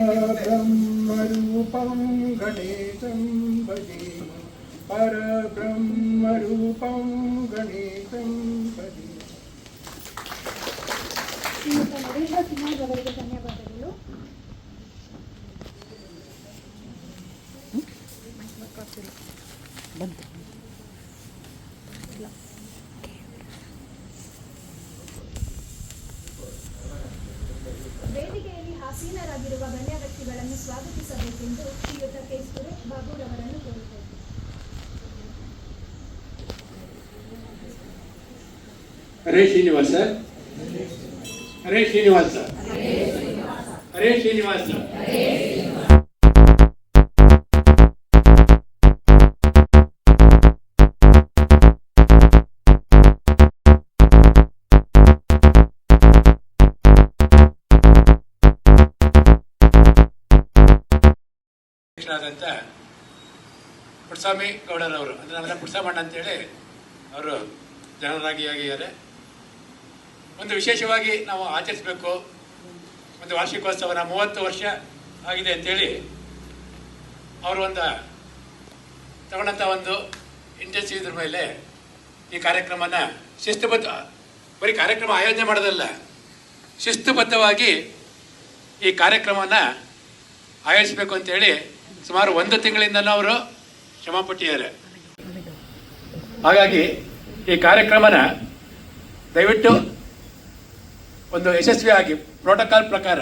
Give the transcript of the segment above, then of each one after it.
పరబ్రహ్మరూపం గణేశం భజే పరబ్రహ్మరూపం గణేశం భజే ధన్యవాదాలు ಹರೇ ಶ್ರೀನಿವಾಸ. ಹರೇ ಶ್ರೀನಿವಾಸ. ಹರೇ ಶ್ರೀನಿವಾಸ. ಆದಂತ ಪುಟ್ಸ್ವಾಮಿ ಗೌಡರವರು, ಅಂದ್ರೆ ಪುಟ್ಸಾಮಣ್ಣ ಅಂತ ಅಂತೇಳಿ, ಅವರು ಜನರಾಗಿ ಆಗಿದ್ದಾರೆ. ಒಂದು ವಿಶೇಷವಾಗಿ ನಾವು ಆಚರಿಸಬೇಕು. ಒಂದು ವಾರ್ಷಿಕೋತ್ಸವನ ಮೂವತ್ತು ವರ್ಷ ಆಗಿದೆ ಅಂತೇಳಿ ಅವರು ಒಂದು ತಗೊಂಡಂಥ ಒಂದು ಇಂಟೆನ್ಸಿವ್ ಇದ್ರ ಮೇಲೆ ಈ ಕಾರ್ಯಕ್ರಮನ ಶಿಸ್ತುಬದ್ಧ, ಬರೀ ಕಾರ್ಯಕ್ರಮ ಆಯೋಜನೆ ಮಾಡೋದಲ್ಲ, ಶಿಸ್ತುಬದ್ಧವಾಗಿ ಈ ಕಾರ್ಯಕ್ರಮನ ಆಯೋಜಿಸಬೇಕು ಅಂತೇಳಿ ಸುಮಾರು ಒಂದು ತಿಂಗಳಿಂದನೂ ಅವರು ಶ್ರಮಪಟ್ಟಿದ್ದಾರೆ ಹಾಗಾಗಿ ಈ ಕಾರ್ಯಕ್ರಮನ ದಯವಿಟ್ಟು ಒಂದು ಯಶಸ್ವಿಯಾಗಿ ಪ್ರೋಟೋಕಾಲ್ ಪ್ರಕಾರ.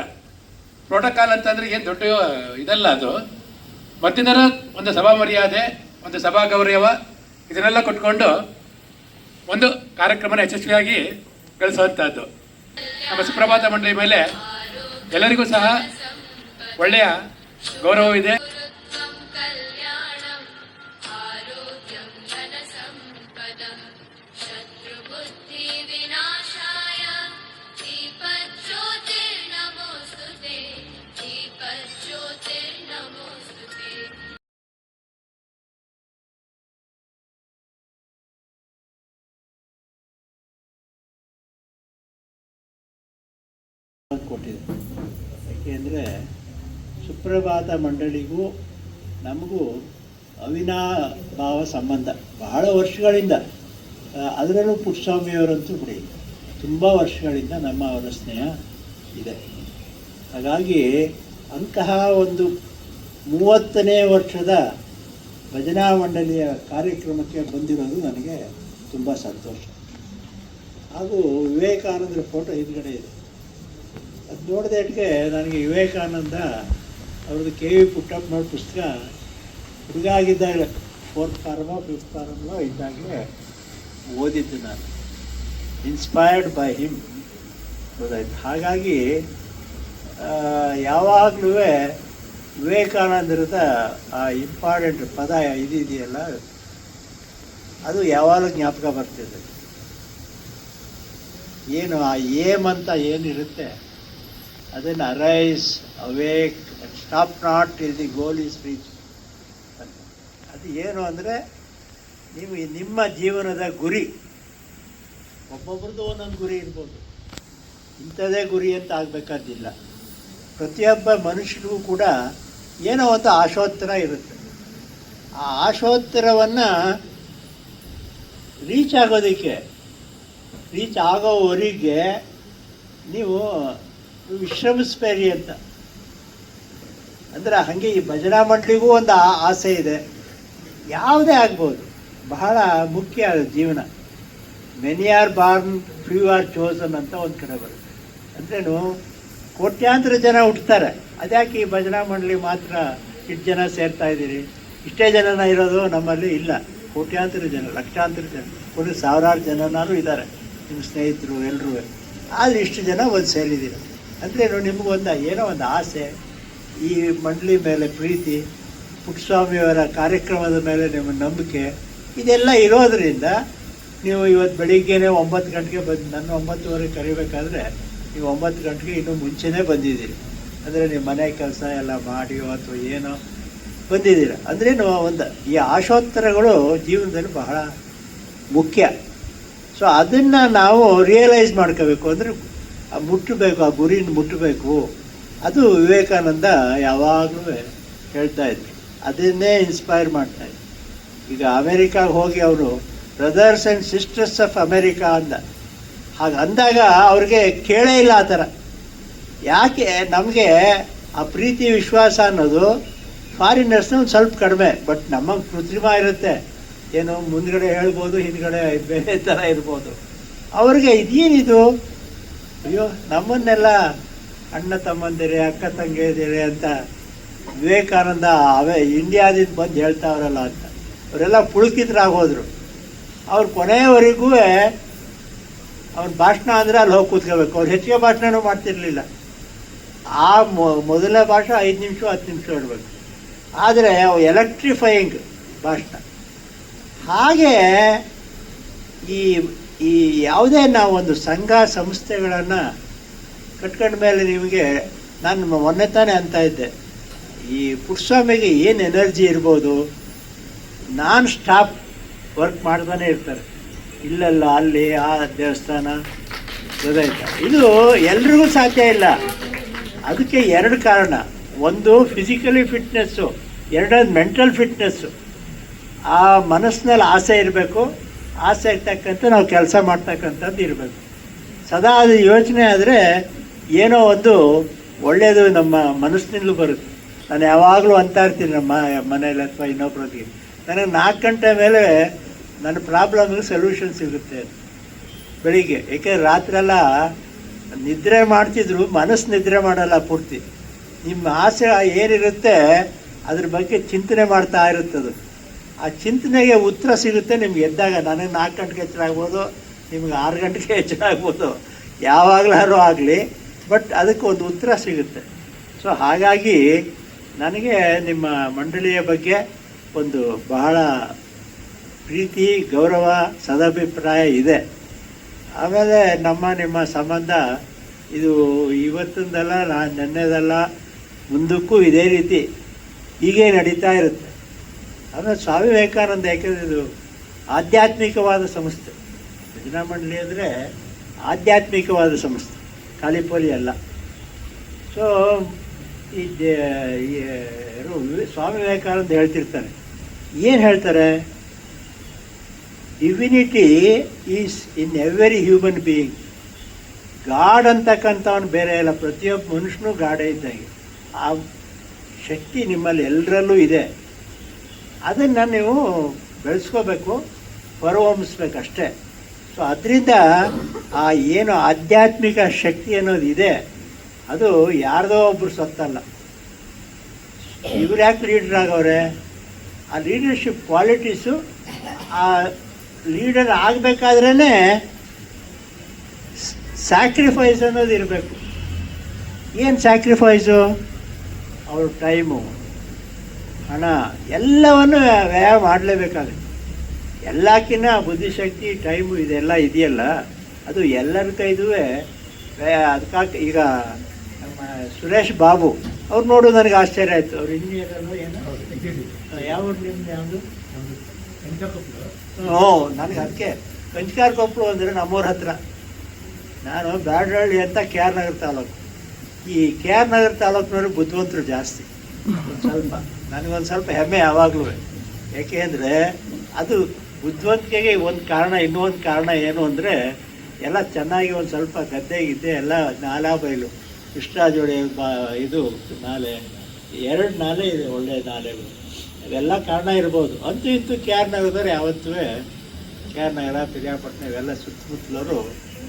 ಪ್ರೋಟೋಕಾಲ್ ಅಂತಂದ್ರೆ ಏನು ದೊಡ್ಡ ಇದಲ್ಲ ಅದು. ಮತ್ತಿತರ ಒಂದು ಸಭಾ ಮರ್ಯಾದೆ ಒಂದು ಸಭಾ ಗೌರವ, ಇದನ್ನೆಲ್ಲ ಕೊಟ್ಕೊಂಡು ಒಂದು ಕಾರ್ಯಕ್ರಮನ ಯಶಸ್ವಿಯಾಗಿ ಗಳಿಸುವಂತಹದ್ದು. ನಮ್ಮ ಸುಪ್ರಭಾತ ಮಂಡಳಿ ಮೇಲೆ ಎಲ್ಲರಿಗೂ ಸಹ ಒಳ್ಳೆಯ ಗೌರವವಿದೆ. ಕೊಟ್ಟಿದೆ ಯಾಕೆಂದರೆ ಸುಪ್ರಭಾತ ಮಂಡಳಿಗೂ ನಮಗೂ ಅವಿನಾಭಾವ ಸಂಬಂಧ. ಬಹಳ ವರ್ಷಗಳಿಂದ ಅದರಲ್ಲೂ ಪುಟ್ಟಸ್ವಾಮಿಯವರಂತೂ ಬಿಡಿ ತುಂಬ ವರ್ಷಗಳಿಂದ ನಮ್ಮ ಅವರ ಸ್ನೇಹ ಇದೆ. ಹಾಗಾಗಿ ಅಂತಹ ಒಂದು ಮೂವತ್ತನೇ ವರ್ಷದ ಭಜನಾ ಮಂಡಳಿಯ ಕಾರ್ಯಕ್ರಮಕ್ಕೆ ಬಂದಿರೋದು ನನಗೆ ತುಂಬ ಸಂತೋಷ. ಹಾಗೂ ವಿವೇಕಾನಂದರ ಫೋಟೋ ಹಿಂದ್ಗಡೆ ಇದೆ. ಅದು ನೋಡಿದಕ್ಕೆ ನನಗೆ ವಿವೇಕಾನಂದ ಅವ್ರದ್ದು ಕೆ ವಿ ಪುಟ್ಟಪ್ಪನವ್ರ ಪುಸ್ತಕ ಹುಡುಗ ಆಗಿದ್ದಾಗ ಫೋರ್ತ್ ಫಾರಮೋ ಫಿಫ್ತ್ ಫಾರಮೋ ಇದ್ದಾಗಲೇ ಓದಿದ್ದು ನಾನು. ಇನ್ಸ್ಪೈರ್ಡ್ ಬೈ ಹಿಮ್ ಗೊತ್ತಾಯ್ತು. ಹಾಗಾಗಿ ಯಾವಾಗಲೂ ವಿವೇಕಾನಂದರದ ಆ ಇಂಪಾರ್ಟೆಂಟ್ ಪದ ಇದಿದೆಯಲ್ಲ ಅದು ಯಾವಾಗಲೂ ಜ್ಞಾಪಕ ಬರ್ತಿದೆ. ಏನು ಆ ಏಮ್ ಅಂತ ಏನಿರುತ್ತೆ ಅದನ್ನು arise awake stop not till the goal is reach ಅದು ಏನು ಅಂದರೆ, ನೀವು ನಿಮ್ಮ ಜೀವನದ ಗುರಿ, ಒಬ್ಬೊಬ್ರದ್ದು ಒಂದೊಂದು ಗುರಿ ಇರ್ಬೋದು. ಇಂಥದೇ ಗುರಿ ಅಂತ ಆಗಬೇಕಾದಿಲ್ಲ. ಪ್ರತಿಯೊಬ್ಬ ಮನುಷ್ಯನಿಗೂ ಕೂಡ ಏನೋ ಒಂದು ಆಶೋತ್ತರ ಇರುತ್ತೆ. ಆ ಆಶೋತ್ತರವನ್ನು ರೀಚ್ ಆಗೋದಕ್ಕೆ ರೀಚ್ ಆಗೋವರೆಗೆ ನೀವು ವಿಶ್ರಮಿಸ್ಬೇಡಿ ಅಂತ. ಅಂದರೆ ಹಾಗೆ ಈ ಭಜನಾ ಮಂಡಳಿಗೂ ಒಂದು ಆಸೆ ಇದೆ. ಯಾವುದೇ ಆಗ್ಬೋದು. ಬಹಳ ಮುಖ್ಯ ಜೀವನ. Many are born few are chosen ಅಂತ ಒಂದು ಕಡೆ ಬರುತ್ತೆ. ಅಂದ್ರೇನು, ಕೋಟ್ಯಾಂತರ ಜನ ಹುಟ್ಟುತ್ತಾರೆ ಅದ್ಯಾಕೆ ಈ ಭಜನಾ ಮಂಡಳಿ ಮಾತ್ರ ಇಷ್ಟು ಜನ ಸೇರ್ತಾ ಇದ್ದೀರಿ? ಇಷ್ಟೇ ಜನನ ಇರೋದು ನಮ್ಮಲ್ಲಿ ಇಲ್ಲ. ಕೋಟ್ಯಾಂತರ ಜನ, ಲಕ್ಷಾಂತರ ಜನ, ಒಂದು ಸಾವಿರಾರು ಜನನಾರು ಇದ್ದಾರೆ. ನಿಮ್ಮ ಸ್ನೇಹಿತರು ಎಲ್ಲರೂ ಆದರೆ ಇಷ್ಟು ಜನ ಒಂದು ಸೇರಿದ್ದೀರ. ಅಂದ್ರೇನು ನಿಮಗೊಂದು ಏನೋ ಒಂದು ಆಸೆ. ಈ ಮಂಡಳಿ ಮೇಲೆ ಪ್ರೀತಿ, ಪುಟ್ಟಸ್ವಾಮಿಯವರ ಕಾರ್ಯಕ್ರಮದ ಮೇಲೆ ನಿಮ್ಮ ನಂಬಿಕೆ, ಇದೆಲ್ಲ ಇರೋದರಿಂದ ನೀವು ಇವತ್ತು ಬೆಳಿಗ್ಗೆನೆ ಒಂಬತ್ತು ಗಂಟೆಗೆ ಬಂದು ನನ್ನ ಒಂಬತ್ತುವರೆಗೆ ಕರಿಬೇಕಾದ್ರೆ ನೀವು ಒಂಬತ್ತು ಗಂಟೆಗೆ ಇನ್ನೂ ಮುಂಚೆನೇ ಬಂದಿದ್ದೀರಿ. ಅಂದರೆ ನಿಮ್ಮ ಮನೆ ಕೆಲಸ ಎಲ್ಲ ಮಾಡಿಯೋ ಅಥವಾ ಏನೋ ಬಂದಿದ್ದೀರ. ಅಂದ್ರೇನು ಒಂದು ಈ ಆಶೋತ್ತರಗಳು ಜೀವನದಲ್ಲಿ ಬಹಳ ಮುಖ್ಯ. ಸೊ ಅದನ್ನು ನಾವು ರಿಯಲೈಸ್ ಮಾಡ್ಕೋಬೇಕು. ಅಂದರೆ ಮುಟ್ಟಬೇಕು, ಆ ಗುರಿನ ಮುಟ್ಟಬೇಕು. ಅದು ವಿವೇಕಾನಂದ ಯಾವಾಗಲೂ ಹೇಳ್ತಾ ಇದ್ರು ಅದನ್ನೇ ಇನ್ಸ್ಪೈರ್ ಮಾಡ್ತಾ ಇದ್ರು ಈಗ ಅಮೇರಿಕಾಗೆ ಹೋಗಿ ಅವರು brothers and sisters of America ಅಂದ. ಹಾಗೆ ಅಂದಾಗ ಅವ್ರಿಗೆ ಕೇಳೇ ಇಲ್ಲ ಆ ಥರ. ಯಾಕೆ ನಮಗೆ ಆ ಪ್ರೀತಿ, ವಿಶ್ವಾಸ ಅನ್ನೋದು ಫಾರಿನರ್ಸ್ನ ಒಂದು ಸ್ವಲ್ಪ ಕಡಿಮೆ ಬಟ್ ನಮಗೆ ಕೃತ್ರಿಮ ಇರುತ್ತೆ. ಏನು ಮುಂದ್ಗಡೆ ಹೇಳ್ಬೋದು, ಹಿಂದ್ಗಡೆ ಬೇರೆ ಥರ ಇರ್ಬೋದು. ಅವ್ರಿಗೆ ಇದೇನಿದು? ಅಯ್ಯೋ, ನಮ್ಮನ್ನೆಲ್ಲ ಅಣ್ಣ ತಮ್ಮಂದಿರೆ, ಅಕ್ಕ ತಂಗಿಯದಿರೆ ಅಂತ ವಿವೇಕಾನಂದ ಅವೇ ಇಂಡಿಯಾದಿಂದ ಬಂದು ಹೇಳ್ತಾವ್ರಲ್ಲ ಅಂತ. ಅವರೆಲ್ಲ ಪುಳುಕಿದ್ರಾಗೋದ್ರು. ಅವ್ರು ಕೊನೆಯವರೆಗೂ ಅವ್ರ ಭಾಷಣ ಅಂದರೆ ಅಲ್ಲಿ ಹೋಗಿ ಕೂತ್ಕೋಬೇಕು. ಅವ್ರು ಹೆಚ್ಚಿಗೆ ಭಾಷಣನೂ ಮಾಡ್ತಿರ್ಲಿಲ್ಲ. ಆ ಮೊದಲನೇ ಭಾಷಣ ಐದು ನಿಮಿಷ, ಹತ್ತು ನಿಮಿಷ ಇಡಬೇಕು ಆದರೆ ಅವು ಎಲೆಕ್ಟ್ರಿಫೈಯಿಂಗ್ ಭಾಷಣ. ಹಾಗೆ ಈ ಈ ಯಾವುದೇ ನಾವು ಒಂದು ಸಂಘ ಸಂಸ್ಥೆಗಳನ್ನು ಕಟ್ಕೊಂಡ ಮೇಲೆ ನಿಮಗೆ ನಾನು ಮೊನ್ನೆ ತಾನೇ ಅಂತ ಇದ್ದೆ. ಈ ಪುಟ್ಸ್ವಾಮಿಗೆ ಏನು ಎನರ್ಜಿ ಇರ್ಬೋದು? ನಾನ್ ಸ್ಟಾಪ್ ವರ್ಕ್ ಮಾಡ್ತಾನೆ ಇರ್ತಾರೆ. ಇಲ್ಲಲ್ಲ, ಅಲ್ಲಿ ಆ ದೇವಸ್ಥಾನ ಇದು ಎಲ್ರಿಗೂ ಸಾಧ್ಯ ಇಲ್ಲ. ಅದಕ್ಕೆ ಎರಡು ಕಾರಣ. ಒಂದು ಫಿಸಿಕಲಿ ಫಿಟ್ನೆಸ್ಸು ಎರಡನೇದು ಮೆಂಟಲ್ ಫಿಟ್ನೆಸ್ಸು ಆ ಮನಸ್ಸಿನಲ್ಲಿ ಆಸೆ ಇರಬೇಕು. ಆಸೆಗೆ ತಕ್ಕಂತೆ ನಾವು ಕೆಲಸ ಮಾಡ್ತಕ್ಕಂಥದ್ದು ಇರಬೇಕು. ಸದಾ ಅದು ಯೋಚನೆ ಆದರೆ ಏನೋ ಒಂದು ಒಳ್ಳೆಯದು ನಮ್ಮ ಮನಸ್ಸಿನಿಂದಲೂ ಬರುತ್ತೆ. ನಾನು ಯಾವಾಗಲೂ ಅಂತ ಇರ್ತೀನಿ ನಮ್ಮ ಮನೇಲಿ ಅಥವಾ ಇನ್ನೊಬ್ರೊತ್ತಿಗೆ ನನಗೆ ನಾಲ್ಕು ಗಂಟೆ ಮೇಲೆ ನನ್ನ ಪ್ರಾಬ್ಲಮ್ಗೆ ಸೊಲ್ಯೂಷನ್ ಸಿಗುತ್ತೆ. ಬೆಳಿಗ್ಗೆ ಏಕೆಂದರೆ ರಾತ್ರೆಲ್ಲ ನಿದ್ರೆ ಮಾಡ್ತಿದ್ರು, ಮನಸ್ಸು ನಿದ್ರೆ ಮಾಡಲ್ಲ ಪೂರ್ತಿ. ನಿಮ್ಮ ಆಸೆ ಏನಿರುತ್ತೆ, ಅದ್ರ ಬಗ್ಗೆ ಚಿಂತನೆ ಮಾಡ್ತಾ ಇರುತ್ತದು. ಆ ಚಿಂತನೆಗೆ ಉತ್ತರ ಸಿಗುತ್ತೆ, ನಿಮ್ಗೆ ಎದ್ದಾಗ ನನಗೆ ನಾಲ್ಕು ಗಂಟೆಗೆ ಎಚ್ಚರ ಆಗ್ಬೋದು, ನಿಮ್ಗೆ ಆರು ಗಂಟೆಗೆ ಎಚ್ಚರ ಆಗ್ಬೋದು. ಯಾವಾಗಲಾರು ಆಗಲಿ ಬಟ್ ಅದಕ್ಕೆ ಒಂದು ಉತ್ತರ ಸಿಗುತ್ತೆ. ಸೊ ಹಾಗಾಗಿ ನನಗೆ ನಿಮ್ಮ ಮಂಡಳಿಯ ಬಗ್ಗೆ ಒಂದು ಬಹಳ ಪ್ರೀತಿ, ಗೌರವ, ಸದಾಭಿಪ್ರಾಯ ಇದೆ. ಆಮೇಲೆ ನಮ್ಮ, ನಿಮ್ಮ ಸಂಬಂಧ ಇದು ಇವತ್ತಿಂದಲ್ಲ, ನಾನು ನೆನ್ನೆದಲ್ಲ, ಮುಂದಕ್ಕೂ ಇದೇ ರೀತಿ ಹೀಗೆ ನಡೀತಾ ಇರುತ್ತೆ. ಆಮೇಲೆ ಸ್ವಾಮಿ ವಿವೇಕಾನಂದ ಯಾಕೆಂದರೆ ಇದು ಆಧ್ಯಾತ್ಮಿಕವಾದ ಸಂಸ್ಥೆ. ಭಜನಾ ಮಂಡಳಿ ಅಂದರೆ ಆಧ್ಯಾತ್ಮಿಕವಾದ ಸಂಸ್ಥೆ. ಕಾಲಿಪೋಲಿ ಅಲ್ಲ. ಸೊ ಈ ಸ್ವಾಮಿ ವಿವೇಕಾನಂದ ಹೇಳ್ತಿರ್ತಾರೆ. ಏನು ಹೇಳ್ತಾರೆ? Divinity is in every human being God ಅಂತಕ್ಕಂಥವನು ಬೇರೆ ಇಲ್ಲ. ಪ್ರತಿಯೊಬ್ಬ ಮನುಷ್ಯನೂ ಗಾಡೇ ಇದ್ದಾಗೆ. ಆ ಶಕ್ತಿ ನಿಮ್ಮಲ್ಲಿ ಎಲ್ಲರಲ್ಲೂ ಇದೆ. ಅದನ್ನು ನೀವು ಬೆಳೆಸ್ಕೋಬೇಕು, ಹೊರಹೊಮ್ಮಿಸ್ಬೇಕಷ್ಟೇ. ಸೊ ಅದರಿಂದ ಆ ಏನು ಆಧ್ಯಾತ್ಮಿಕ ಶಕ್ತಿ ಅನ್ನೋದು ಇದೆ, ಅದು ಯಾರದೋ ಒಬ್ಬರು ಸತ್ತಲ್ಲ. ಇವ್ರು ಯಾಕೆ ಲೀಡರ್ ಆಗವ್ರೆ? ಆ ಲೀಡರ್ಶಿಪ್ ಕ್ವಾಲಿಟೀಸು ಆ ಲೀಡರ್ ಆಗಬೇಕಾದ್ರೇ ಸ್ಯಾಕ್ರಿಫೈಸ್ ಅನ್ನೋದು ಇರಬೇಕು. ಏನು ಸ್ಯಾಕ್ರಿಫೈಸು ಅವ್ರ ಟೈಮು ಹಣ ಎಲ್ಲವನ್ನು ವ್ಯಯ ಮಾಡಲೇಬೇಕಾಗುತ್ತೆ. ಎಲ್ಲಕ್ಕಿಂತ ಬುದ್ಧಿಶಕ್ತಿ ಟೈಮು ಇದೆಲ್ಲ ಇದೆಯಲ್ಲ ಅದು ಎಲ್ಲರ ಕೈದೂ ವ್ಯಯ. ಅದಕ್ಕಾಗಿ ಈಗ ನಮ್ಮ ಸುರೇಶ್ ಬಾಬು ಅವ್ರು ನೋಡು ನನಗೆ ಆಶ್ಚರ್ಯ ಆಯಿತು. ಅವ್ರು ಇಂಜಿನಿಯರ್ ಏನು? ಯಾವ ನಿಮ್ದು ಯಾವುದು? ಹ್ಞೂ ನನಗೆ ಅದಕ್ಕೆ ಕಂಚಿಕಾರ್ ಕೊಪ್ಪಳು ಅಂದರೆ ನಮ್ಮೂರ ಹತ್ರ. ನಾನು ಬ್ಯಾಡಹಳ್ಳಿ ಅಂತ ಕೆ ಆರ್ ನಗರ ತಾಲೂಕು. ಈ ಕೆ ಆರ್ ನಗರ ತಾಲೂಕಿನವರು ಬುದ್ಧಿವಂತರು ಜಾಸ್ತಿ. ಸ್ವಲ್ಪ. ನನಗೊಂದು ಸ್ವಲ್ಪ ಹೆಮ್ಮೆ ಯಾವಾಗಲೂ. ಯಾಕೆ ಅಂದರೆ ಅದು ಬುದ್ಧಿವಂತಿಕೆಗೆ ಒಂದು ಕಾರಣ, ಇನ್ನೊಂದು ಕಾರಣ ಏನು ಅಂದರೆ ಎಲ್ಲ ಚೆನ್ನಾಗಿ ಒಂದು ಸ್ವಲ್ಪ ಗದ್ದೆ, ಗಿದ್ದೆ ಎಲ್ಲ ನಾಲಾ ಬೈಲು. ಇಷ್ಟಾ ಬಾ, ಇದು ನಾಲೆ, ಎರಡು ನಾಲೆ ಇದೆ ಒಳ್ಳೆಯ ನಾಲೆಗಳು. ಅವೆಲ್ಲ ಕಾರಣ ಇರ್ಬೋದು. ಅಂತೂ ಇಂತೂ ಕೆ ಆರ್ ನಗರದವ್ರು ಯಾವತ್ತೂ ಕೆ ಆರ್ ನಗರ, ಪಿರಿಯಾಪಟ್ಟಣ ಇವೆಲ್ಲ ಸುತ್ತಮುತ್ತಲವರು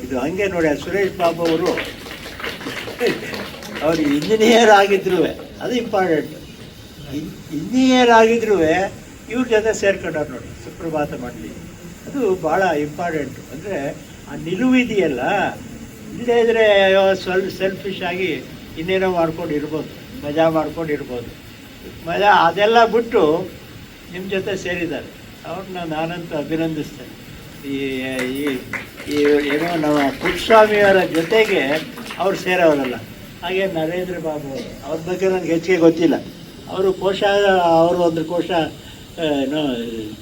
ಇದು ಹಂಗೆ ನೋಡಿ ಸುರೇಶ್ ಬಾಬು ಅವರು. ಅವರು ಇಂಜಿನಿಯರ್ ಆಗಿದ್ರು. ಅದು ಇಂಪಾರ್ಟೆಂಟ್ ಇಂಜಿನಿಯರ್ ಆಗಿದ್ರು ಇವ್ರ ಜೊತೆ ಸೇರ್ಕೊಂಡವ್ರು ನೋಡಿ, ಸುಪ್ರಭಾತ ಮಾಡಲಿ. ಅದು ಭಾಳ ಇಂಪಾರ್ಟೆಂಟು ಅಂದರೆ ಆ ನಿಲುವಿದೆಯಲ್ಲ ಇಲ್ಲದೇ ಇದ್ರೆ ಸ್ವಲ್ಪ ಸೆಲ್ಫಿಶ್ ಆಗಿ ಇನ್ನೇನೋ ಮಾಡ್ಕೊಂಡು ಇರ್ಬೋದು, ಮಜಾ ಮಾಡ್ಕೊಂಡು ಇರ್ಬೋದು. ಮಜಾ ಅದೆಲ್ಲ ಬಿಟ್ಟು ನಿಮ್ಮ ಜೊತೆ ಸೇರಿದ್ದಾರೆ. ಅವ್ರನ್ನ ನಾನಂತೂ ಅಭಿನಂದಿಸ್ತೇನೆ. ಈ ಈ ಈ, ಏನೋ ನಮ್ಮ ಅವರ ಜೊತೆಗೆ ಅವ್ರು ಸೇರೋರಲ್ಲ. ಹಾಗೆ ನರೇಂದ್ರ ಬಾಬು ಅವರು ಬಗ್ಗೆ ನನಗೆ ಹೆಚ್ಚಿಗೆ ಗೊತ್ತಿಲ್ಲ. ಅವರು ಕೋಶ, ಅವರು ಒಂದು ಕೋಶ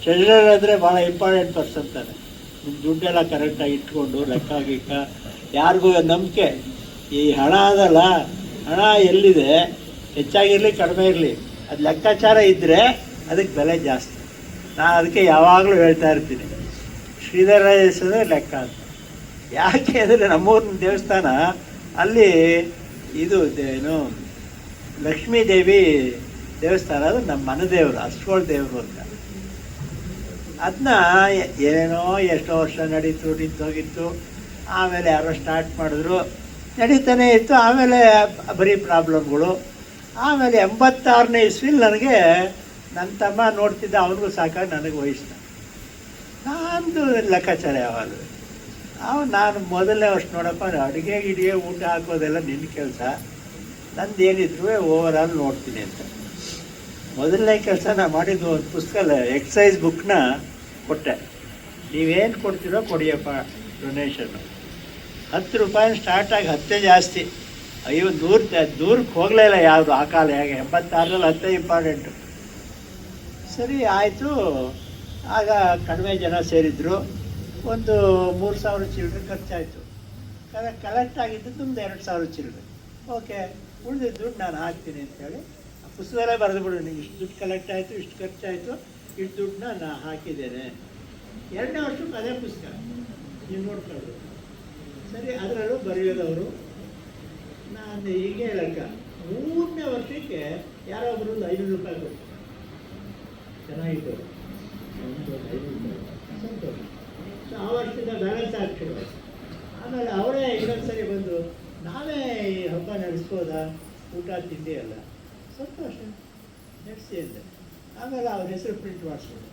ಟ್ರೆಜರರ್ ಅಂದರೆ ಭಾಳ ಇಂಪಾರ್ಟೆಂಟ್ ಪರ್ಸನ್ ತಾನೆ. ದುಡ್ಡೆಲ್ಲ ಕರೆಕ್ಟಾಗಿ ಇಟ್ಕೊಂಡು ಲೆಕ್ಕ ಗಿಕ್ಕ ಯಾರಿಗೂ ನಂಬಿಕೆ. ಈ ಹಣ ಅದಲ್ಲ, ಹಣ ಎಲ್ಲಿದೆ? ಹೆಚ್ಚಾಗಿರಲಿ, ಕಡಿಮೆ ಇರಲಿ. ಅದು ಲೆಕ್ಕಾಚಾರ ಇದ್ದರೆ ಅದಕ್ಕೆ ಬೆಲೆ ಜಾಸ್ತಿ. ನಾನು ಅದಕ್ಕೆ ಯಾವಾಗಲೂ ಹೇಳ್ತಾ ಇರ್ತೀನಿ. ಶ್ರೀಧರ ಹೆಸರು ಲೆಕ್ಕ ಅಂತ. ಯಾಕೆ ಅಂದರೆ ನಮ್ಮೂರಿನ ದೇವಸ್ಥಾನ, ಅಲ್ಲಿ ಇದು ಏನು, ಲಕ್ಷ್ಮೀ ದೇವಿ ದೇವಸ್ಥಾನ, ಅದು ನಮ್ಮ ಮನದೇವರು ಅಷ್ಟೋಳ ದೇವರು ಅಂತ. ಅದನ್ನ ಏನೋ ಎಷ್ಟೋ ವರ್ಷ ನಡೀತು, ನಿಂತೋಗಿತ್ತು. ಆಮೇಲೆ ಯಾರೋ ಸ್ಟಾರ್ಟ್ ಮಾಡಿದ್ರು. ನಡೀತಾನೆ ಇತ್ತು. ಆಮೇಲೆ ಬರೀ ಪ್ರಾಬ್ಲಮ್ಗಳು ಆಮೇಲೆ ಎಂಬತ್ತಾರನೇ ಇಸ್ವಿಲಿ ನನಗೆ ನನ್ನ ತಮ್ಮ ನೋಡ್ತಿದ್ದ, ಅವನಿಗೂ ಸಾಕಾಗಿ ನನಗೆ ವಯಸ್ಸಿನ ನಂದು ಲೆಕ್ಕಾಚಾರ ಯಾವಾಗಲೂ. ಅವ ನಾನು ಮೊದಲನೇ ವರ್ಷ ನೋಡಪ್ಪ ಅಡುಗೆ ಗಿಡಿಗೆ ಊಟ ಹಾಕೋದೆಲ್ಲ ನಿನ್ನ ಕೆಲಸ. ನಂದು ಏನಿದ್ರು ಓವರ್ ಆಲ್ ನೋಡ್ತೀನಿ ಅಂತ. ಮೊದಲನೇ ಕೆಲಸ ನಾನು ಮಾಡಿದ್ದು ಒಂದು ಪುಸ್ತಕ ಎಕ್ಸೈಸ್ ಬುಕ್ನ ಕೊಟ್ಟೆ. ನೀವೇನು ಕೊಡ್ತೀರೋ ಕೊಡಿಯಪ್ಪ ಡೊನೇಷನ್ನು ಹತ್ತು ರೂಪಾಯಿ ಸ್ಟಾರ್ಟ್ ಆಗಿ ಹತ್ತೇ ಜಾಸ್ತಿ. ಅಯ್ಯೋ ದೂರ ದೂರಕ್ಕೆ ಹೋಗಲೇ ಇಲ್ಲ ಯಾವುದು ಆ ಕಾಲ ಹೇಗೆ? ಎಂಬತ್ತಾರರಲ್ಲಿ ಹತ್ತೇ ಇಂಪಾರ್ಟೆಂಟು ಸರಿ, ಆಯಿತು. ಆಗ ಕಡಿಮೆ ಜನ ಸೇರಿದ್ರು. ಒಂದು ಮೂರು ಸಾವಿರ ಚಿಲ್ಲರೆ ಖರ್ಚಾಯಿತು. ಕಲೆಕ್ಟ್ ಆಗಿದ್ದು ತುಂಬ ಎರಡು ಸಾವಿರ ಚಿಲ್ಲರೆ. ಓಕೆ ಉಳಿದ ದುಡ್ಡು ನಾನು ಹಾಕ್ತೀನಿ ಅಂತೇಳಿ. ಆ ಪುಸ್ತಕದಲ್ಲೇ ಬರೆದು ಬಿಡೋಣ ಇಷ್ಟು ದುಡ್ಡು ಕಲೆಕ್ಟ್ ಆಯಿತು, ಇಷ್ಟು ಖರ್ಚಾಯಿತು, ಇಷ್ಟು ದುಡ್ಡನ್ನ ನಾನು ಹಾಕಿದ್ದೇನೆ. ಎರಡನೇ ವರ್ಷಕ್ಕೆ ಅದೇ ಪುಸ್ತಕ. ನೀವು ನೋಡ್ಕೊಳ್ಳಿ ಸರಿ, ಅದರಲ್ಲೂ ಬರೆಯೋದವರು. ನಾನು ಹೀಗೆ ಲೆಕ್ಕ. ಮೂರನೇ ವರ್ಷಕ್ಕೆ ಯಾರೋ ಒಬ್ಬರು ಒಂದು ಐನೂರು ರೂಪಾಯಿ ಕೊಡ್ತಾರೆ ಚೆನ್ನಾಗಿತ್ತು. ಒಂದು ಐನೂರು ರೂಪಾಯಿ. ಸಂತೋಷ. ಆ ವರ್ಷದಿಂದ ಬ್ಯಾಲೆನ್ಸ್ ಆಗ್ತಿರೋ ಆಮೇಲೆ ಅವರೇ ಇನ್ನೊಂದು ಸರಿ ಬಂದು, ನಾವೇ ಈ ಹಬ್ಬ ನಡೆಸ್ಬೋದಾ? ಊಟ ತಿಂಡಿ ಎಲ್ಲ. ಸಂತೋಷ. ನಡೆಸಿ ಅಂದೆ. ಆಮೇಲೆ ಅವ್ರ ಹೆಸರು ಪ್ರಿಂಟ್ ಮಾಡಿಸ್ಬೋದು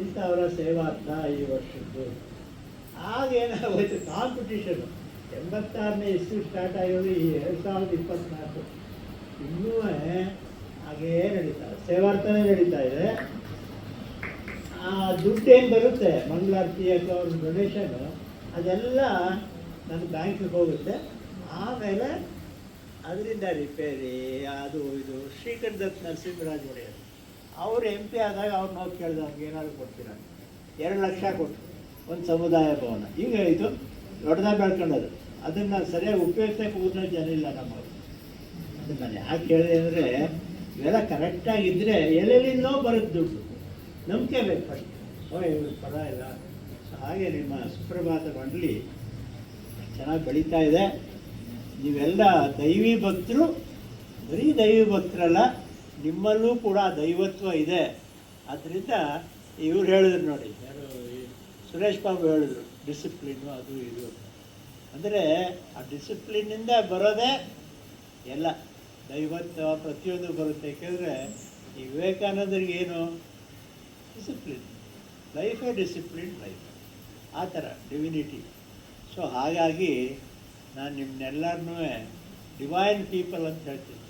ಇಂಥವರ ಸೇವಾರ್ಥ ಈ ವರ್ಷದ್ದು. ಆಗೇನಾಗೋಯ್ತು ಕಾಂಪಿಟೇಷನು ಎಂಬತ್ತಾರನೇ ಇಸ್ಯೂ ಸ್ಟಾರ್ಟ್ ಆಗಿರೋದು ಈ ಎರಡು ಸಾವಿರದ ಇಪ್ಪತ್ತ್ನಾಲ್ಕು ಇನ್ನೂ ಹಾಗೇ ನಡೀತಾ ಸೇವಾರ್ಥನೇ ನಡೀತಾ ಇದೆ. ಆ ದುಡ್ಡು ಏನು ಬರುತ್ತೆ? ಮಂಗಳಾರತಿ ಅಥವಾ ಅವ್ರ ಡೊನೇಷನ್ ಅದೆಲ್ಲ ನನ್ನ ಬ್ಯಾಂಕಿಗೆ ಹೋಗುತ್ತೆ. ಆಮೇಲೆ ಅದರಿಂದ ರಿಪೇರಿ ಅದು ಇದು ಶ್ರೀಕಂಠ ದತ್ ನರಸಿಂಹರಾಜ್ ಒಡೆಯರು ಅವ್ರು. ಎಂ ಪಿ ಆದಾಗ ಅವ್ರು ನಾವು ಕೇಳಿದ ಅವ್ರಿಗೆ ಏನಾದ್ರು ಕೊಡ್ತೀರಾ? ಎರಡು ಲಕ್ಷ ಕೊಟ್ಟರು ಒಂದು ಸಮುದಾಯ ಭವನ. ಈಗ ಇದು ದೊಡ್ಡದಾಗಿ ಬೆಳ್ಕೊಂಡದು. ಅದನ್ನು ಸರಿಯಾಗಿ ಉಪಯೋಗಿಸೋಕೆ ಊರಿನ ಜನ ಇಲ್ಲ ನಮ್ಮವರು. ಅದನ್ನು ನಾನು ಯಾಕೆ ಹೇಳಿದೆ ಅಂದರೆ, ಇವೆಲ್ಲ ಕರೆಕ್ಟಾಗಿದ್ದರೆ ಎಲ್ಲೆಲ್ಲಿಂದೋ ಬರುತ್ತೆ ದುಡ್ಡು. ನಂಬಿಕೆ ಬೇಕು ಓ ಪದ ಪರ ಇಲ್ಲ ಹಾಗೆ ನಿಮ್ಮ ಸುಪ್ರಭಾತ ಮಂಡಳಿ ಚೆನ್ನಾಗಿ ಬೆಳೀತಾ ಇದೆ. ನೀವೆಲ್ಲ ದೈವಿ ಭಕ್ತರು, ಬರೀ ದೈವಿ ಭಕ್ತರಲ್ಲ, ನಿಮ್ಮಲ್ಲೂ ಕೂಡ ದೈವತ್ವ ಇದೆ. ಆದ್ದರಿಂದ ಇವ್ರು ಹೇಳಿದ್ರು ನೋಡಿ, ಯಾರು ಸುರೇಶ್ ಬಾಬು ಹೇಳಿದ್ರು ಡಿಸಿಪ್ಲಿನ್ನು ಅದು ಇದು. ಅಂದರೆ ಆ ಡಿಸಿಪ್ಲಿನ್ನಿಂದ ಬರೋದೇ ಎಲ್ಲ. ದೈವತ್ವ ಪ್ರತಿಯೊಂದು ಬರುತ್ತೆ. ಯಾಕೆಂದರೆ ಈ ವಿವೇಕಾನಂದರಿಗೆ ಏನು ಡಿಸಿಪ್ಲಿನ್ ಲೈಫೇ ಡಿಸಿಪ್ಲಿನ್ ಲೈಫ್ ಆ ಥರ ಡಿವಿನಿಟಿ ಸೊ ಹಾಗಾಗಿ ನಾನು ನಿಮ್ಮನ್ನೆಲ್ಲರನ್ನೂ ಡಿವೈನ್ ಪೀಪಲ್ ಅಂತ ಹೇಳ್ತೀನಿ.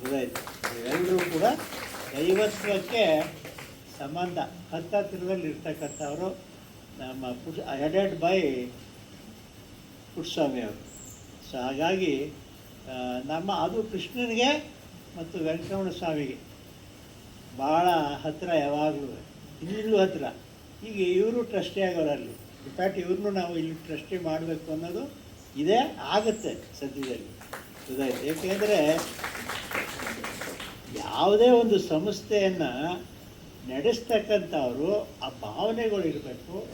ಗೊತ್ತಾಯ್ತು? ನೀವೆಲ್ಲರೂ ಕೂಡ ದೈವತ್ವಕ್ಕೆ ಸಂಬಂಧ ಹತ್ತತ್ರದಲ್ಲಿ ಇರ್ತಕ್ಕಂಥವರು ನಮ್ಮ ಪುಟ್ ಹೆಡೆಡ್ ಬೈ ಪುಟ್ಸ್ವಾಮಿ ಅವರು. ಸೊ ಹಾಗಾಗಿ ನಮ್ಮ, ಅದು ಕೃಷ್ಣನಿಗೆ ಮತ್ತು ವೆಂಕಟರಮಣ ಸ್ವಾಮಿಗೆ. ಭಾಳ ಹತ್ತಿರ ಯಾವಾಗಲೂ. ಇಲ್ಲಿಲ್ಲೂ ಹತ್ತಿರ ಈಗ ಇವರು ಟ್ರಸ್ಟಿ ಆಗೋರಲ್ಲಿ. ಇನ್ಫ್ಯಾಕ್ಟ್ ಇವ್ರನ್ನೂ ನಾವು ಇಲ್ಲಿ ಟ್ರಸ್ಟಿ ಮಾಡಬೇಕು ಅನ್ನೋದು ಇದೇ ಆಗುತ್ತೆ ಸದ್ಯದಲ್ಲಿ. ಗೊತ್ತಾಯ್ತು? ಏಕೆಂದರೆ ಯಾವುದೇ ಒಂದು ಸಂಸ್ಥೆಯನ್ನು ನಡೆಸ್ತಕ್ಕಂಥವ್ರು ಆ ಭಾವನೆಗಳು ಇರಬೇಕು.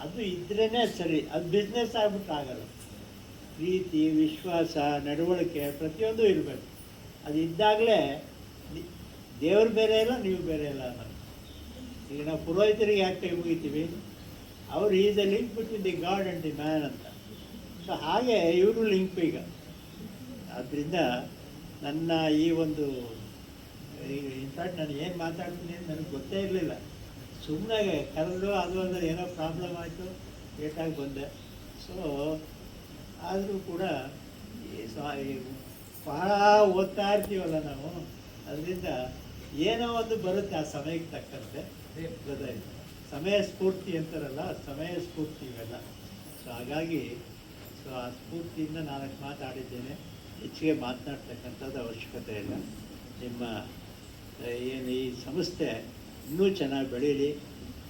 ಅದು ಇದ್ರೇ ಸರಿ. ಅದು ಬಿಸ್ನೆಸ್ ಆಗ್ಬಿಟ್ಟು ಆಗಲ್ಲ. ಪ್ರೀತಿ, ವಿಶ್ವಾಸ, ನಡವಳಿಕೆ ಪ್ರತಿಯೊಂದು ಇರಬೇಕು. ಅದು ಇದ್ದಾಗಲೇ ದೇವ್ರು ಬೇರೆ ಇಲ್ಲ, ನೀವು ಬೇರೆ ಇಲ್ಲ ಅನ್ನೋದು ಈಗ ನಾವು ಪುರೋಹಿತರಿಗೆ ಯಾಕೆ ಕೈ ಮುಗಿತೀವಿ? ಅವ್ರು is a link between the God and the man ಅಂತ. ಸೊ ಹಾಗೆ ಇವರು ಲಿಂಕ್ ಈಗ. ಆದ್ದರಿಂದ ನನ್ನ ಈ ಒಂದು ಇನ್ಫ್ಯಾಕ್ಟ್ ನಾನು ಏನು ಮಾತಾಡ್ತೀನಿ ಅಂತ ನನಗೆ ಗೊತ್ತೇ ಇರಲಿಲ್ಲ. ಸುಮ್ಮನೆ ಕರೆದು ಅದು ಅಂದರೆ ಏನೋ ಪ್ರಾಬ್ಲಮ್ ಆಯಿತು ಲೇಟಾಗಿ ಬಂದೆ. ಸೊ ಆದರೂ ಕೂಡ ಈ ಬಹಳ ಓದ್ತಾ ಇರ್ತೀವಲ್ಲ ನಾವು. ಅದರಿಂದ ಏನೋ ಒಂದು ಬರುತ್ತೆ ಆ ಸಮಯಕ್ಕೆ ತಕ್ಕಂತೆ. ಗೊತ್ತಾಯ್ತು. ಸಮಯ ಸ್ಫೂರ್ತಿ ಅಂತಾರಲ್ಲ ಸಮಯ ಸ್ಫೂರ್ತಿ ಇವೆಲ್ಲ. ಸೊ ಹಾಗಾಗಿ ಸೊ ಆ ಸ್ಫೂರ್ತಿಯಿಂದ ನಾನು ಮಾತಾಡಿದ್ದೇನೆ. ಹೆಚ್ಚಿಗೆ ಮಾತನಾಡ್ತಕ್ಕಂಥದ್ದು ಅವಶ್ಯಕತೆ ಇಲ್ಲ. ನಿಮ್ಮ ಏನು ಈ ಸಂಸ್ಥೆ ಇನ್ನೂ ಚೆನ್ನಾಗಿ ಬೆಳೀಲಿ.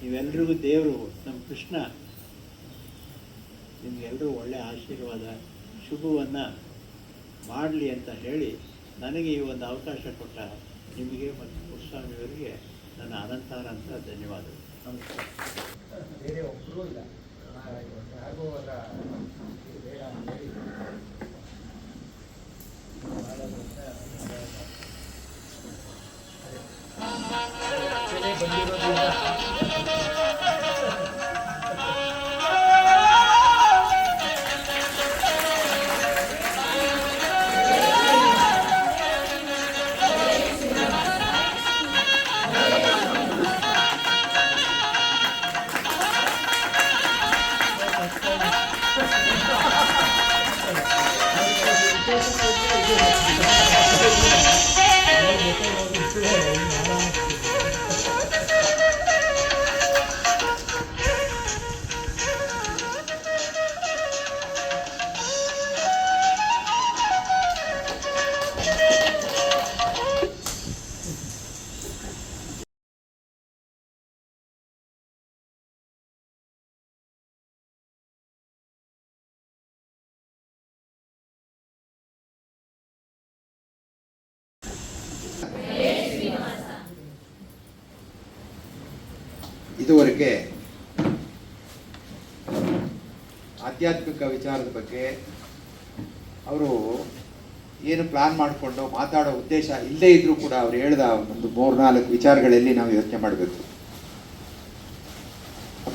ನೀವೆಲ್ರಿಗೂ ದೇವರು ನಮ್ಮ ಕೃಷ್ಣ. ನಿಮಗೆಲ್ಲರೂ ಒಳ್ಳೆಯ ಆಶೀರ್ವಾದ ಶುಭವನ್ನು ಮಾಡಲಿ ಅಂತ ಹೇಳಿ ನನಗೆ ಈ ಒಂದು ಅವಕಾಶ ಕೊಟ್ಟ ನಿಮಗೆ ಮತ್ತು ಕುರುಸ್ವಾಮಿಯವರಿಗೆ ನನ್ನ ಅನಂತಾನಂತ ಧನ್ಯವಾದಗಳು. ನಮಸ್ಕಾರ. ಬೇರೆ ಒಬ್ಬರೂ ಇಲ್ಲ. ಹಾಗೂ ಅದರ ಇದುವರೆಗೆ ಆಧ್ಯಾತ್ಮಿಕ ವಿಚಾರದ ಬಗ್ಗೆ ಅವರು ಏನು ಪ್ಲಾನ್ ಮಾಡಿಕೊಂಡು ಮಾತಾಡೋ ಉದ್ದೇಶ ಇಲ್ಲದೇ ಇದ್ರೂ ಕೂಡ ಅವ್ರು ಹೇಳ್ದ ಒಂದು ಮೂರ್ನಾಲ್ಕು ವಿಚಾರಗಳಲ್ಲಿ ನಾವು ಯೋಚನೆ ಮಾಡಬೇಕು.